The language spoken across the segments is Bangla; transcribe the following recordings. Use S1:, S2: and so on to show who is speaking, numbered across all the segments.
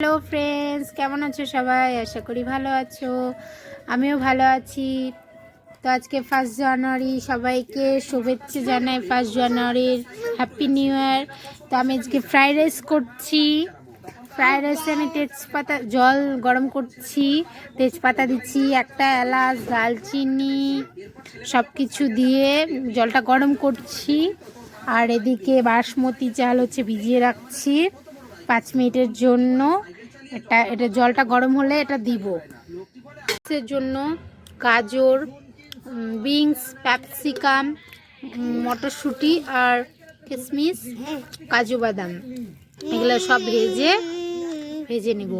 S1: হ্যালো ফ্রেন্ডস কেমন আছো সবাই? আশা করি ভালো আছো। আমিও ভালো আছি। তো আজকে ফার্স্ট জানুয়ারি সবাইকে শুভেচ্ছা জানাই ফার্স্ট জানুয়ারির হ্যাপি নিউ ইয়ার তো আমি আজকে ফ্রাইড রাইস করছি। ফ্রাইড রাইসে আমি তেজপাতা, জল গরম করছি। তেজপাতা দিচ্ছি, একটা এলাচ দালচিনি সব কিছু দিয়ে জলটা গরম করছি। আর এদিকে বাসমতি চাল হচ্ছে ভিজিয়ে রাখছি। পাঁচ মিনিটের জন্য এটা এটা জলটা গরম হলে এটা দিব। এর জন্য গাজর বিনস, ক্যাপসিকাম মটরশুঁটি আর কিশমিশ কাজু বাদাম। এগুলো সব ভেজে ভেজে নিব।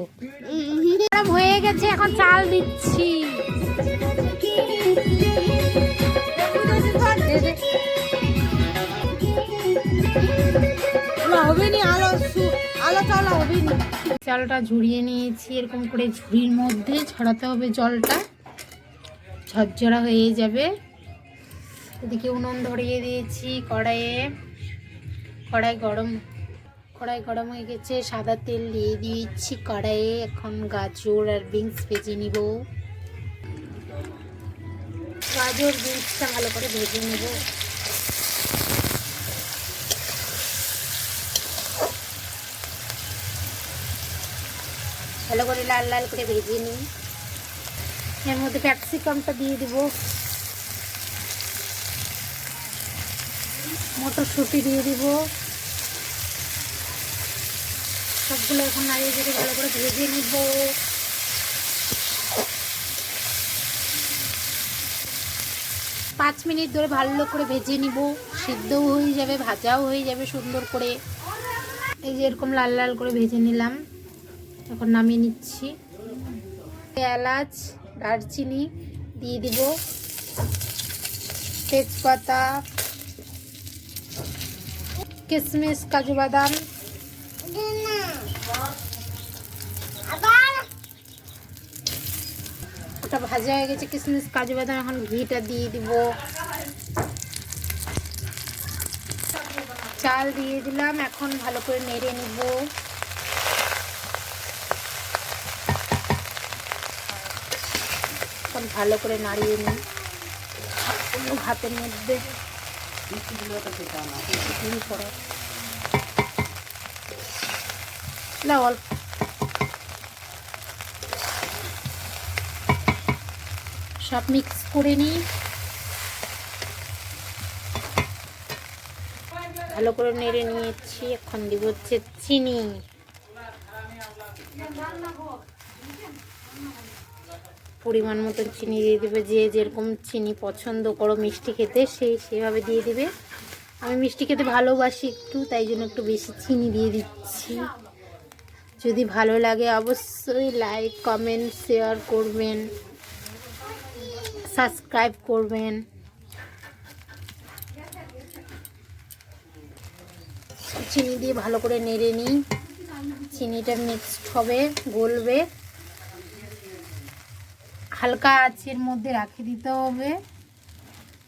S1: হয়ে গেছে, এখন চাল দিচ্ছি।
S2: হবে নি, আলো
S1: চালটা ঝরিয়ে নিয়েছি, এরকম করে ঝুড়ির মধ্যে ছড়াতে হবে জলটা। ঝরঝরা হয়ে যাবে। এদিকে উনুন ধরিয়ে দিয়েছি, কড়াইয়ে। কড়াই গরম কড়াই গরম হয়ে গেছে, সাদা তেল দিয়ে দিয়েছি কড়াইয়ে। এখন গাজর আর বিনস ভেজে নিব। গাজর বিনসটা ভালো করে ভেজে নেব। ভালো করে লাল লাল করে ভেজে নিই। এর মধ্যে ক্যাপসিকামটা দিয়ে দিব। মটরশুঁটি দিয়ে দিব। সবগুলো এখন নাড়িয়ে চেড়ে ভালো করে ভেজে নিব। পাঁচ মিনিট ধরে ভালো করে ভেজে নিব। সিদ্ধও হয়ে যাবে, ভাজাও হয়ে যাবে সুন্দর করে। এই যে এরকম লাল লাল করে ভেজে নিলাম। এখন নামিয়ে নিচ্ছি। এলাচ, দারচিনি দিয়ে দিব। তেজপাতা কিশমিশ কাজু বাদাম। ওটা ভাজা হয়ে গেছে কিশমিশ কাজু বাদাম, এখন ঘিটা দিয়ে দিব। চাল দিয়ে দিলাম, এখন ভালো করে নেড়ে নিব। ভালো করে নাড়িয়ে নিই। হাতের মধ্যে না, অল্প। সব মিক্স করে নিই। ভালো করে নেড়ে নিয়েছি। এখন দিব হচ্ছে চিনি। পরিমাণ মতন চিনি দিয়ে দেবে। যে যেরকম চিনি পছন্দ করো মিষ্টি খেতে সেই সেভাবে দিয়ে দিবে। আমি মিষ্টি খেতে ভালোবাসি একটু, তাই জন্য একটু বেশি চিনি দিয়ে দিচ্ছি। যদি ভালো লাগে অবশ্যই লাইক, কমেন্ট, শেয়ার করবেন। সাবস্ক্রাইব করবেন। চিনি দিয়ে ভালো করে নেড়ে নিই। চিনিটা মিক্সড হবে, গলবে। হালকা আঁচের মধ্যে রাখে দিতে হবে।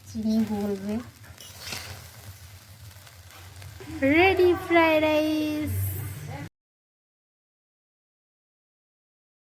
S1: চিনি গলবে। Ready fried rice